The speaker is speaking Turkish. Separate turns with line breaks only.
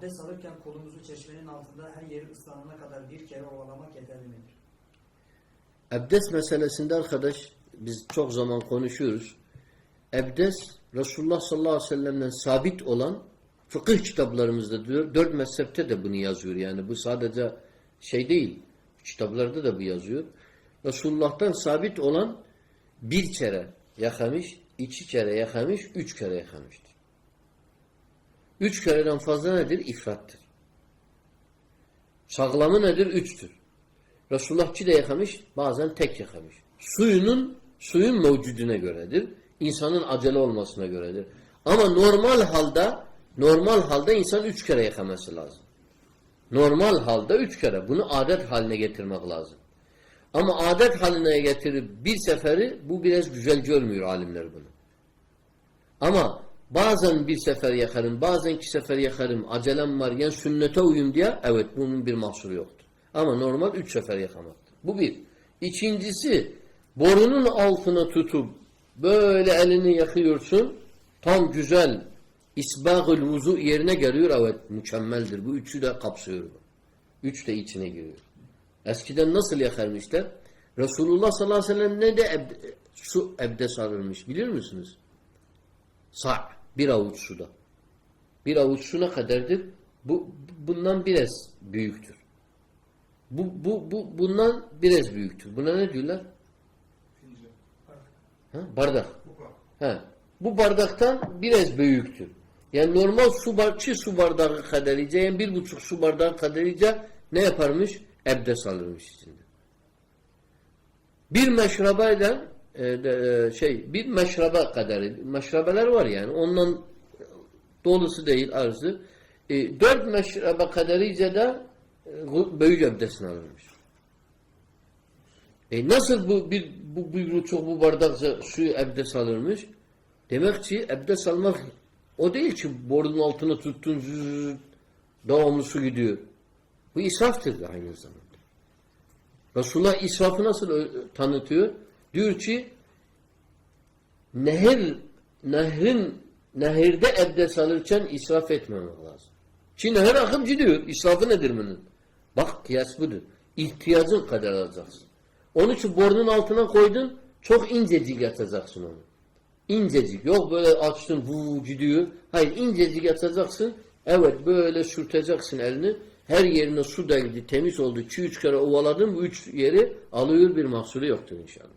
Abdest alırken kolumuzu çeşmenin altında her yeri ıslanana kadar bir kere ovalamak yeterli midir?
Abdest meselesinde arkadaş biz çok zaman konuşuyoruz. Abdest Resulullah sallallahu aleyhi ve sellem'den sabit olan fıkıh kitaplarımızda diyor. Dört mezhepte de bunu yazıyor. Yani bu sadece şey değil. Kitaplarda da bu yazıyor. Resulullah'tan sabit olan bir kere yakamış, iki kere yakamış, üç kere yakamıştır. Üç kereden fazla nedir? İfrattır. Sağlamı nedir? Üçtür. Resulullah iki de yakamış, bazen tek yakamış. Suyunun, suyun mevcuduna göredir. İnsanın acele olmasına göredir. Ama normal halde, normal halde insan üç kere yakaması lazım. Normal halde üç kere. Bunu adet haline getirmek lazım. Ama adet haline getirip bir seferi bu biraz güzel görmüyor alimler bunu. Ama bazen bir sefer yakarım, bazen iki sefer yakarım, acelem var, yani sünnete uyum diye evet bunun bir mahsuru yoktur. Ama normal üç sefer yakamaktır. Bu bir. İkincisi borunun altına tutup böyle elini yakıyorsun tam güzel isbagül vuzu yerine geliyor evet mükemmeldir. Bu üçü de kapsıyor. Üç de içine giriyor. Eskiden nasıl yakarmışlar? Resulullah sallallahu aleyhi ve sellem ne de ebde, su ebdes alırmış bilir misiniz? Sa' bir avuç suda. Bir avuç su ne kadardır? Bu bundan biraz büyüktür. Bu, bu, bu bundan biraz büyüktür. Buna ne diyorlar? Ha? Bardak. Ha. Bu bardaktan biraz büyüktür. Yani normal su bardağı su bardağı kadarıca yani bir buçuk su bardağı kadarıca ne yaparmış? Ebdes alırmış içinde. Bir meşrabayla şey bir meşraba kadar meşrabeler var yani ondan dolusu değil arzı. E, dört meşraba kadarıca da e, büyük ebdesini alırmış. E nasıl bu bir bu bir çok bu bardakça suyu ebdes alırmış? Demek ki ebdes almak o değil ki borunun altına tuttun zzzz, devamlı su gidiyor. Bu israftır aynı zamanda. Resulullah israfı nasıl ö- tanıtıyor? Diyor ki nehir nehrin nehirde ebdes alırken israf etmemek lazım. Ki nehir akıp gidiyor. İsrafı nedir bunun? Bak kıyas budur. İhtiyacın kadar alacaksın. Onun için borunun altına koydun çok incecik yatacaksın onu. İncecik. Yok böyle açtın vuu gidiyor. Hayır incecik yatacaksın. Evet böyle sürteceksin elini. Her yerine su değdi, temiz oldu. 2-3 kere ovaladın bu üç yeri alıyor bir mahsuru yoktur inşallah.